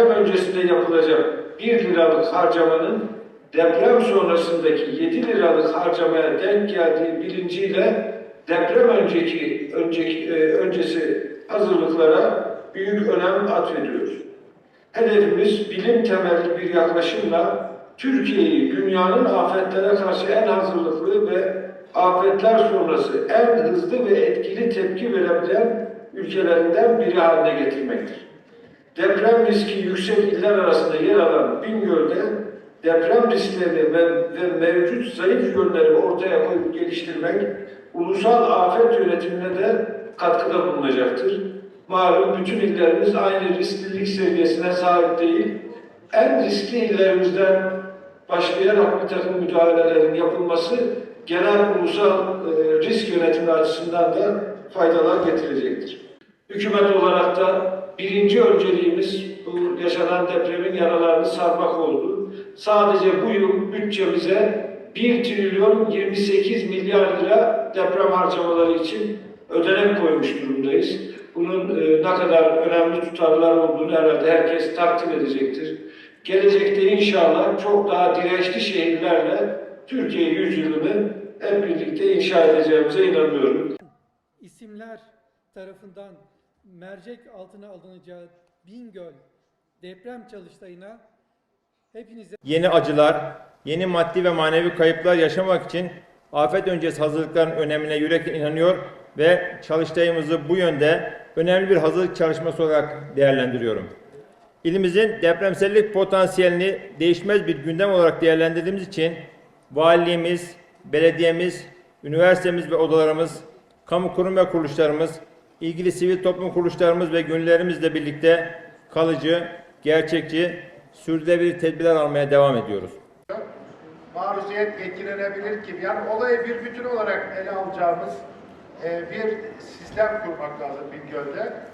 deprem öncesinde yapılacak 1 liralık harcamanın deprem sonrasındaki 7 liralık harcamaya denk geldiği bilinciyle deprem önceki önceki e, öncesi hazırlıklara büyük önem atfediyoruz. Hedefimiz bilim temelli bir yaklaşımla Türkiye'yi dünyanın afetlere karşı en hazırlıklı ve afetler sonrası en hızlı ve etkili tepki verebilen ülkelerinden biri haline getirmektir. Deprem riski yüksek iller arasında yer alan Bingöl'de deprem risklerini ve, ve mevcut zayıf yönleri ortaya koyup geliştirmek ulusal afet yönetimine de katkıda bulunacaktır. Malum bütün illerimiz aynı risklilik seviyesine sahip değil. En riskli illerimizden başlayarak bir takım müdahalelerin yapılması genel ulusal e, risk yönetimi açısından da faydalar getirecektir. Hükümet olarak da birinci önceliğimiz bu yaşanan depremin yaralarını sarmak oldu. Sadece bu yıl bütçemize 1 trilyon 28 milyar lira deprem harcamaları için ödenek koymuş durumdayız. Bunun e, ne kadar önemli tutarlar olduğunu herhalde herkes takdir edecektir. Gelecekte inşallah çok daha dirençli şehirlerle Türkiye yüzyılını hep birlikte inşa edeceğimize inanıyorum. isimler tarafından mercek altına alınacağı Bingöl deprem çalıştayına hepinize yeni acılar, yeni maddi ve manevi kayıplar yaşamak için afet öncesi hazırlıkların önemine yürekten inanıyor ve çalıştayımızı bu yönde önemli bir hazırlık çalışması olarak değerlendiriyorum. İlimizin depremsellik potansiyelini değişmez bir gündem olarak değerlendirdiğimiz için valiliğimiz, belediyemiz, üniversitemiz ve odalarımız, kamu kurum ve kuruluşlarımız, ilgili sivil toplum kuruluşlarımız ve gönüllerimizle birlikte kalıcı, gerçekçi, sürdürülebilir tedbirler almaya devam ediyoruz. maruziyet getirilebilir gibi yani olayı bir bütün olarak ele alacağımız e, bir sistem kurmak lazım Bingöl'de.